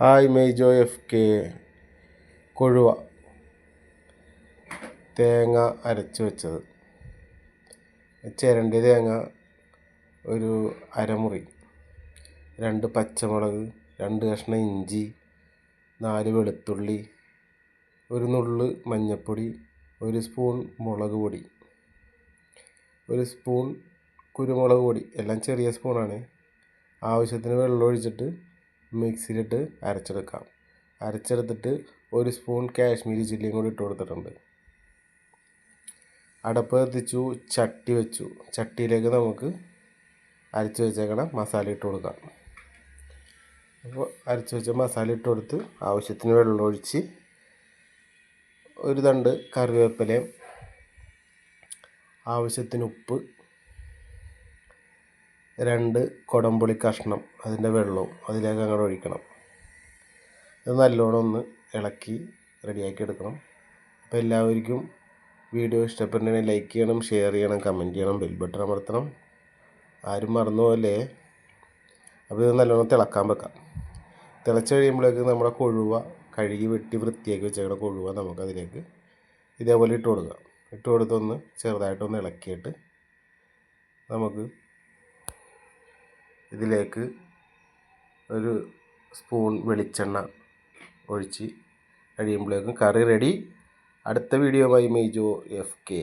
Hi Meijo F K. കൊഴുവ. തേങ്ങ അരച്ച് വെച്ചത്. ചിരണ്ടി തേങ്ങ ഒരു അരമുറി. രണ്ട് പച്ചമുളക് രണ്ട് കഷ്ണം ഇഞ്ചി നാല് വെളുത്തുള്ളി ഒരു നുള്ള് മഞ്ഞൾപ്പൊടി ഒരു സ്പൂൺ മുളക് പൊടി. ഒരു സ്പൂൺ കുരുമുളക് പൊടി. എല്ലാം ചെറിയ സ്പൂണാണ്. ആവശ്യത്തിന് വെള്ളം ഒഴിച്ചിട്ട് മിക്സിയിലിട്ട് അരച്ചെടുക്കാം. അരച്ചെടുത്തിട്ട് ഒരു സ്പൂൺ കാശ്മീരി ചില്ലിയും കൂടി ഇട്ട് കൊടുത്തിട്ടുണ്ട്. അടപ്പ് കത്തിച്ചു ചട്ടി വെച്ചു. ചട്ടിയിലേക്ക് നമുക്ക് അരച്ച് വെച്ചേക്കണ മസാല ഇട്ട് കൊടുക്കാം. അപ്പോൾ അരച്ച് വെച്ച മസാല ഇട്ട് കൊടുത്ത് ആവശ്യത്തിന് വെള്ളം ഒഴിച്ച് ഒരു തണ്ട് കറിവേപ്പിലയും ആവശ്യത്തിന് ഉപ്പ് രണ്ട് കുടംപുളി കഷ്ണം അതിന്റെ വെള്ളവും അതിലേക്ക് അങ്ങോട്ട് ഒഴിക്കണം. ഇത് നല്ലോണം ഒന്ന് ഇളക്കി റെഡിയാക്കി എടുക്കണം. അപ്പോൾ എല്ലാവർക്കും വീഡിയോ ഇഷ്ടപ്പെട്ടുണ്ടെങ്കിൽ ലൈക്ക് ചെയ്യണം ഷെയർ ചെയ്യണം കമന്റ് ചെയ്യണം ബെൽ ബട്ടൺ അമർത്തണം. ആരും മറന്നു അപ്പോൾ ഇത് നല്ലോണം തിളക്കാൻ വെക്കാം. തിളച്ച് കഴിയുമ്പോഴേക്ക് നമ്മുടെ കൊഴുവ കഴുകി വെട്ടി വൃത്തിയാക്കി വെച്ചേക്കുന്ന കൊഴുവ നമുക്കതിലേക്ക് ഇതേപോലെ ഇട്ട് കൊടുക്കാം. ഇട്ട് കൊടുത്തൊന്ന് ചെറുതായിട്ടൊന്ന് ഇളക്കിയിട്ട് നമുക്ക് ഇതിലേക്ക് ഒരു സ്പൂൺ വെളിച്ചെണ്ണ ഒഴിച്ച് കഴിയുമ്പോഴേക്കും കറി റെഡി അടുത്ത video bye Meijo F K